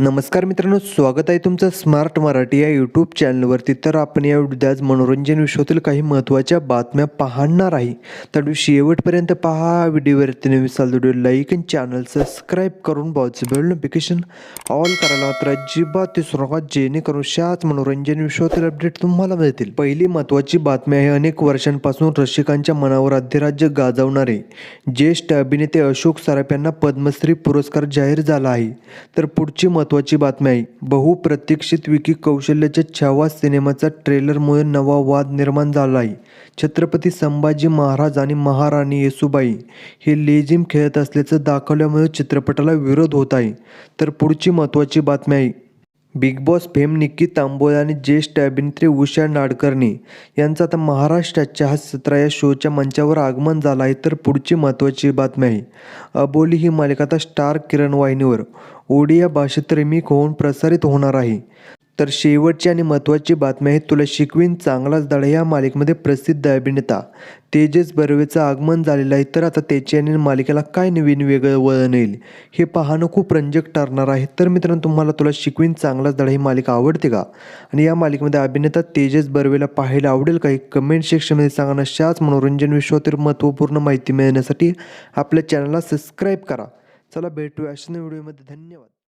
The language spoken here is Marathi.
नमस्कार मित्रांनो स्वागत आहे तुमचं स्मार्ट मराठी या यूट्यूब चॅनलवरती तर आपण या व्हिडिओत आज मनोरंजन विश्वातील काही महत्त्वाच्या बातम्या पाहणार आहे. तर शेवटपर्यंत पहा. व्हिडिओवरती नवीन चालतो व्हिडिओ लाईक आणि चॅनल सबस्क्राईब करून बाजूचं बेल नोटिफिकेशन ऑल करायला मात्र अजिबात विसरू नका. जेणेकरून शाच मनोरंजन विश्वातील अपडेट तुम्हाला मिळतील. पहिली महत्त्वाची बातमी आहे अनेक वर्षांपासून रसिकांच्या मनावर अधिराज्य गाजवणारे ज्येष्ठ अभिनेते अशोक सराफ यांना पद्मश्री पुरस्कार जाहीर झाला आहे. तर पुढची महत्त्वाची बातमी आहे. बहुप्रतीक्षित विकी कौशल्याच्या छावा सिनेमाचा ट्रेलरमुळे नवा वाद निर्माण झाला आहे छत्रपती संभाजी महाराज आणि महाराणी येसुबाई हे लेझिम खेळत असल्याचं दाखवल्यामुळे चित्रपटाला विरोध होत आहे. तर पुढची महत्त्वाची बातमी आहे. Big boss fame Nikki Tambol आणि ज्येष्ठ अभिनेत्री उषा नाडकर्णी यांचं आता महाराष्ट्राच्या हा सतरा या शोच्या मंचावर आगमन झालं आहे तर पुढची महत्त्वाची बातमी आहे. अबोली ही मालिका आता स्टार किरण वाहिनीवर ओडिया भाषेत रिमिक होऊन प्रसारित होणार आहे. तर शेवटची आणि महत्त्वाची बातमी आहे तुला शिकवीन चांगलाच धडा. या मालिकेमध्ये प्रसिद्ध अभिनेता. तेजस बर्वेचं आगमन झालेलं आहे तर आता त्याची आणि मालिकेला काय नवीन वेगळं वळण येईल हे पाहणं खूप रंजक ठरणार आहे. तर मित्रांनो तुम्हाला तुला शिकवीन चांगलाच धडा ही मालिका आवडते का? आणि या मालिकेमध्ये अभिनेता तेजस बर्वेला पाहायला आवडेल का हे कमेंट सेक्शनमध्ये सांगा अशाच मनोरंजन विश्वातील महत्त्वपूर्ण माहिती मिळण्यासाठी आपल्या चॅनलला सबस्क्राईब करा. चला भेटूया अशा व्हिडिओमध्ये. धन्यवाद.